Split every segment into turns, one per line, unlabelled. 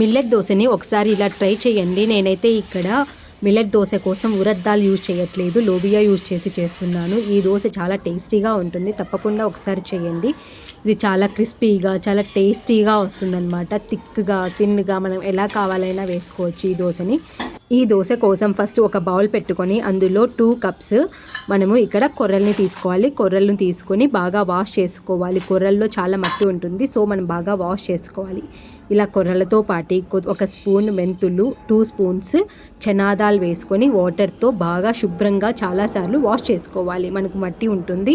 Millet దోశని ఒకసారి ఇలా ట్రై చేయండి. నేనైతే ఇక్కడ మిల్లెట్ దోశ కోసం ఉరద్దాలు యూజ్ చేయట్లేదు. లోబియా యూజ్ చేసి చేస్తున్నాను. ఈ దోశ చాలా టేస్టీగా ఉంటుంది. తప్పకుండా ఒకసారి చేయండి. ఇది చాలా క్రిస్పీగా చాలా టేస్టీగా వస్తుందన్నమాట. థిక్గా తిన్గా మనం ఎలా కావాలైనా వేసుకోవచ్చు ఈ దోశని. ఈ దోశ కోసం ఫస్ట్ ఒక బౌల్ పెట్టుకొని అందులో టూ కప్స్ మనము ఇక్కడ కొర్రల్ని తీసుకోవాలి. కొర్రలను తీసుకొని బాగా వాష్ చేసుకోవాలి. కొర్రల్లో చాలా మట్టి ఉంటుంది సో మనం బాగా వాష్ చేసుకోవాలి. ఇలా కొర్రలతో పాటి ఒక స్పూన్ మెంతులు టూ స్పూన్స్ చనాదాలు వేసుకొని వాటర్తో బాగా శుభ్రంగా చాలాసార్లు వాష్ చేసుకోవాలి. మనకు మట్టి ఉంటుంది.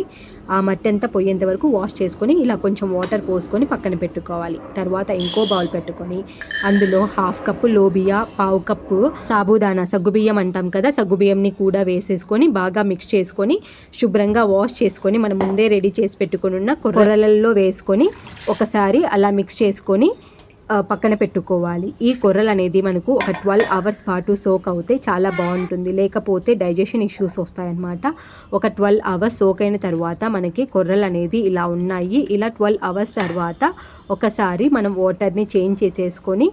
ఆ మట్టి అంతా పోయేంత వరకు వాష్ చేసుకొని ఇలా కొంచెం వాటర్ పోసుకొని పక్కన పెట్టుకోవాలి. తర్వాత ఇంకో బౌల్ పెట్టుకొని అందులో హాఫ్ కప్పు లోబియా పావు కప్పు సాబుదానా సగ్గుబియ్యం అంటాం కదా సగ్గుబియ్యంని కూడా వేసేసుకొని బాగా మిక్స్ చేసుకొని శుభ్రంగా వాష్ చేసుకొని మనం ముందే రెడీ చేసి పెట్టుకుని ఉన్న కొర్రలలో వేసుకొని ఒకసారి అలా మిక్స్ చేసుకొని పక్కన పెట్టుకోవాలి. ఈ కొర్రలు అనేది మనకు ఒక ట్వెల్వ్ అవర్స్ పాటు సోక్ అవుతే చాలా బాగుంటుంది. లేకపోతే డైజెషన్ ఇష్యూస్ వస్తాయన్నమాట. ఒక ట్వెల్వ్ అవర్స్ సోక్ అయిన తర్వాత మనకి కొర్రలు అనేది ఇలా ఉన్నాయి. ఇలా ట్వెల్వ్ అవర్స్ తర్వాత ఒకసారి మనం వాటర్ని చేంజ్ చేసేసుకొని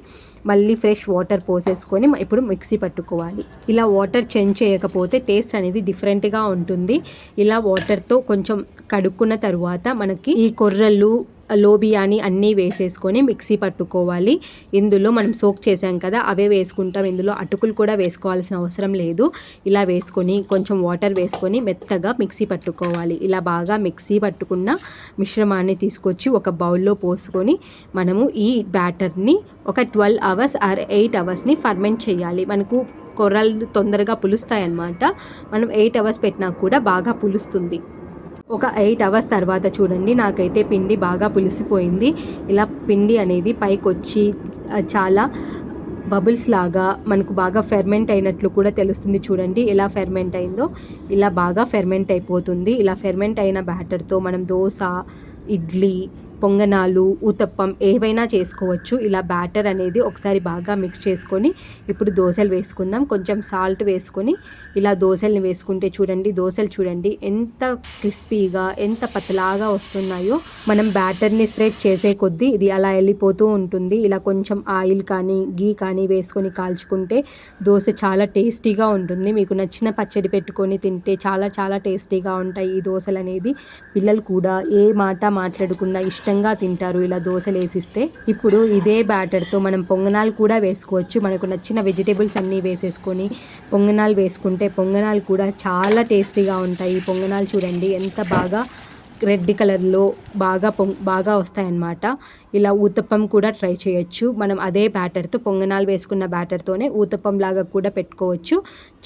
మళ్ళీ ఫ్రెష్ వాటర్ పోసేసుకొని ఇప్పుడు మిక్సీ పట్టుకోవాలి. ఇలా వాటర్ చేంజ్ చేయకపోతే టేస్ట్ అనేది డిఫరెంట్గా ఉంటుంది. ఇలా వాటర్తో కొంచెం కడుక్కున్న తర్వాత మనకి ఈ కొర్రలు లోబియాని అన్నీ వేసేసుకొని మిక్సీ పట్టుకోవాలి. ఇందులో మనం సోక్ చేసాం కదా అవే వేసుకుంటాం. ఇందులో అటుకులు కూడా వేసుకోవాల్సిన అవసరం లేదు. ఇలా వేసుకొని కొంచెం వాటర్ వేసుకొని మెత్తగా మిక్సీ పట్టుకోవాలి. ఇలా బాగా మిక్సీ పట్టుకున్న మిశ్రమాన్ని తీసుకొచ్చి ఒక బౌల్లో పోసుకొని మనము ఈ బ్యాటర్ని ఒక ట్వెల్వ్ అవర్స్ ఆర్ ఎయిట్ అవర్స్ని ఫర్మెంట్ చేయాలి. మనకు కొర్రలు తొందరగా పులుస్తాయన్నమాట. మనం ఎయిట్ అవర్స్ పెట్టినా కూడా బాగా పులుస్తుంది. ఒక ఎయిట్ అవర్స్ తర్వాత చూడండి నాకైతే పిండి బాగా పులిసిపోయింది. ఇలా పిండి అనేది పైకి వచ్చి చాలా బబుల్స్ లాగా మనకు బాగా ఫెర్మెంట్ అయినట్లు కూడా తెలుస్తుంది చూడండి ఎలా ఫెర్మెంట్ అయిందో. ఇలా బాగా ఫెర్మెంట్ అయిపోతుంది. ఇలా ఫెర్మెంట్ అయిన బ్యాటర్తో మనం దోశ ఇడ్లీ పొంగనాలు ఊతప్పం ఏవైనా చేసుకోవచ్చు. ఇలా బ్యాటర్ అనేది ఒకసారి బాగా మిక్స్ చేసుకొని ఇప్పుడు దోశలు వేసుకుందాం. కొంచెం సాల్ట్ వేసుకొని ఇలా దోశల్ని వేసుకుంటే చూడండి దోశలు చూడండి ఎంత క్రిస్పీగా ఎంత పతలాగా వస్తున్నాయో. మనం బ్యాటర్ని స్ప్రెడ్ చేసే కొద్దీ ఇది అలా వెళ్ళిపోతూ ఉంటుంది. ఇలా కొంచెం ఆయిల్ కానీ గీ కానీ వేసుకొని కాల్చుకుంటే దోశ చాలా టేస్టీగా ఉంటుంది. మీకు నచ్చిన పచ్చడి పెట్టుకొని తింటే చాలా చాలా టేస్టీగా ఉంటాయి ఈ దోశలు అనేది పిల్లలు కూడా ఏ మాట మాట్లాడకుండా ఇష్టంగా తింటారు. ఇలా దోశలు వేసిస్తే ఇప్పుడు ఇదే బ్యాటర్తో మనం పొంగనాలు కూడా వేసుకోవచ్చు. మనకు నచ్చిన వెజిటేబుల్స్ అన్నీ వేసేసుకొని పొంగనాలు వేసుకుంటే పొంగనాలు కూడా చాలా టేస్టీగా ఉంటాయి. ఈ పొంగనాలు చూడండి ఎంత బాగా రెడ్ కలర్లో బాగా పొంగ్ బాగా వస్తాయన్నమాట. ఇలా ఊతప్పం కూడా ట్రై చేయొచ్చు. మనం అదే బ్యాటర్తో పొంగనాలు వేసుకున్న బ్యాటర్తోనే ఊతప్పం లాగా కూడా పెట్టుకోవచ్చు.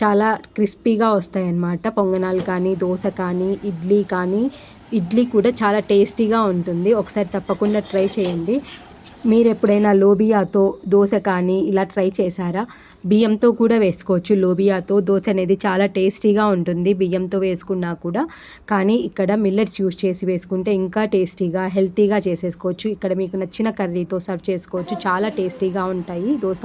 చాలా క్రిస్పీగా వస్తాయన్నమాట. పొంగనాలు కానీ దోశ కానీ ఇడ్లీ కానీ ఇడ్లీ కూడా చాలా టేస్టీగా ఉంటుంది. ఒకసారి తప్పకుండా ట్రై చేయండి. మీరు ఎప్పుడైనా లోబియాతో దోశ కానీ ఇలా ట్రై చేశారా? బియ్యంతో కూడా వేసుకోవచ్చు. లోబియాతో దోశ అనేది చాలా టేస్టీగా ఉంటుంది. బియ్యంతో వేసుకున్నా కూడా. కానీ ఇక్కడ మిల్లెట్స్ యూస్ చేసి వేసుకుంటే ఇంకా టేస్టీగా హెల్తీగా చేసేసుకోవచ్చు. ఇక్కడ మీకు నచ్చిన కర్రీతో సర్వ్ చేసుకోవచ్చు. చాలా టేస్టీగా ఉంటాయి దోశ.